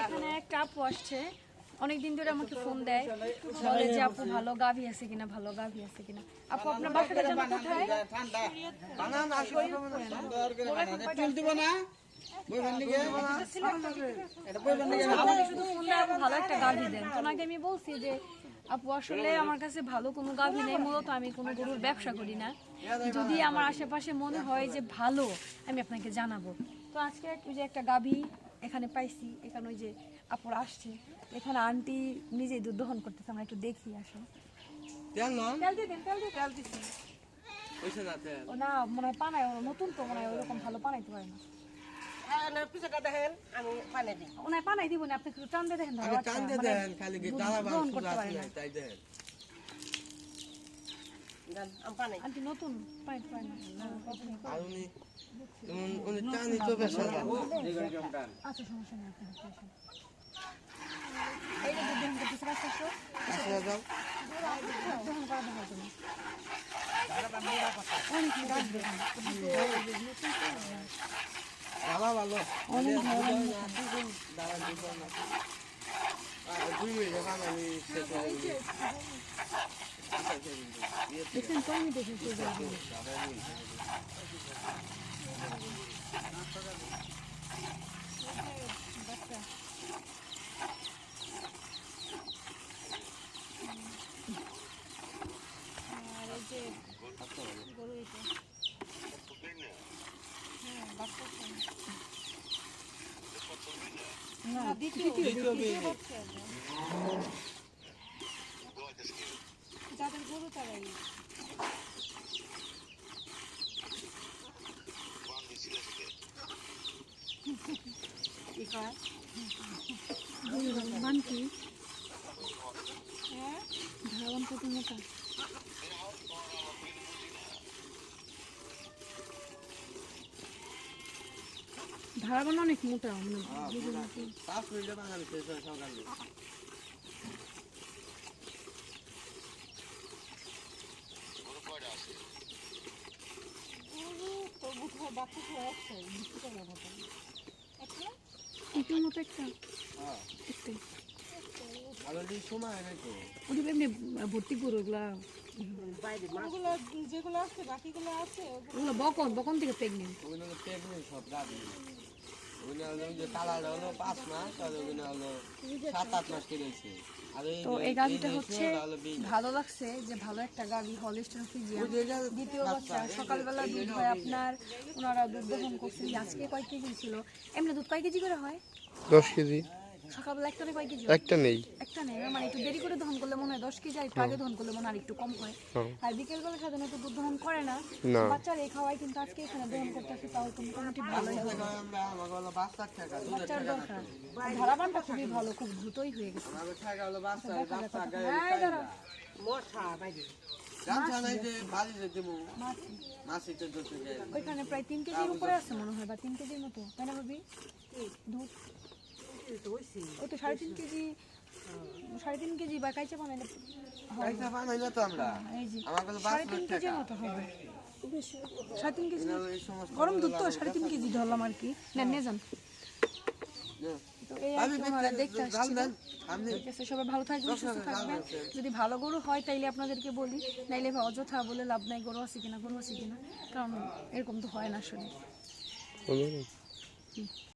এখানে একটা আপু আসছে। অনেকদিন ধরে আমাকে ফোন দেয়। বলে যে আপু ভালো গাভি আছে কিনা? ভালো গাভি আছে কিনা? আপু আপনার বাসাটা যেন কোথায়? শুধু ফোন দেয় আপু ভালো একটা গাভি দেন। ওনাকে আমি বলছি যে আপু আসলে আমার কাছে ভালো কোনো গাভি নেই মূলত আমি কোনো গরুর ব্যবসা করি না। যদি আমার আশেপাশে মনে হয় যে ভালো আমি আপনাকে জানাব। তো আজকে ওই যে একটা গাভি এখানে পাইছি এখানে ওই যে আপুর আসছে। এখানে আন্টি নিজেই দুধ দহন করতেছে আমরা একটু দেখি আসো। ও না মনে হয় পানায় নতুন তো মনে হয় ওরকম ভালো পানাইতে পারে না। ওনায় পানাই দিব না আপনি একটু টান দিয়ে দেখেন টান দিয়ে খালি কি তাই নতুন পানি পায় না উনি উনি- উনি টানি তো বেশ আচ্ছা সমস্যা নেই জন্য অনেক গাছ দেখুন ভালো ভালো অনেক ধরনের দাঁড়ান দুটো না আর দুই মিনিট বানাবি শেষ হয়ে গেছে দেখছেন তো আমি দেখেছি এই গাছগুলো। আর এই যে গরু এটা হ্যাঁ বাচ্চা খায়। না দ্বিতীয় দ্বিতীয় বিয়ে বাচ্চা এটা। যাদের গরু তারাই ধান কত মোটা ধারাবান অনেক মোটা মানে পাঁচ মিনিটে শেষ হয় সকালে ভর্তি করো ওগুলা যেগুলো আছে বাকিগুলো আছে ওগুলো বকন বকন থেকে প্রেগনেন্ট সব তো এই গাড়িটা হচ্ছে। ভালো লাগছে যে ভালো একটা গাড়ি হলিস্টন এটা দ্বিতীয় বাচ্চা সকালবেলা দুধ হয় আপনার ওনারা দুধ দহন করছেন আজকে কয় কেজি ছিল? এমনি দুধ কয় কেজি করে হয়? দশ কেজি। সকালবেলা একটা কয় কেজি হয়? একটা নেই। একটা নেই মানে একটু দেরি করে দহন করলে মনে হয় দশ কেজি একটু আগে দহন করলে মনে হয় একটু কম হয়। হ্যাঁ। আর বিকেলবেলা সাধারণত দুধ দহন করে না। না। বাচ্চারা এই খাওয়াই কিন্তু আজকে এখানে দহন করতেছে তাও মোটামুটি ভালোই হবে বাচ্চার দরকার। ধারাবানটা খুবই ভালো খুব দ্রুতই হয়ে গেছে। ধরো, মশা বাইরে ওইখানে প্রায় তিন কেজির উপরে আছে মনে হয় বা তিন কেজির মতো। তাই না ভাবি? ওই তো সাড়ে তিন কেজি সাড়ে তিন কেজি বা কাইচা বানাইলে হবে। পয়সা বানাই না তো আমরা আমার কাছে সাড়ে তিন টাকা কেজির মতো হবে। সাড়ে তিন কেজি গরম দুধ তো সাড়ে তিন কেজি ধরলাম আর কি। নেন নিয়ে যান। সবাই ভালো থাকবেন সুস্থ থাকবেন। যদি ভালো গরু হয় তাইলে আপনাদেরকে বলি নাইলে অযথা বলে লাভ নাই গরু আছে কিনা গরু আছে কিনা। কারণ এরকম তো হয় না আসলে। বলুন।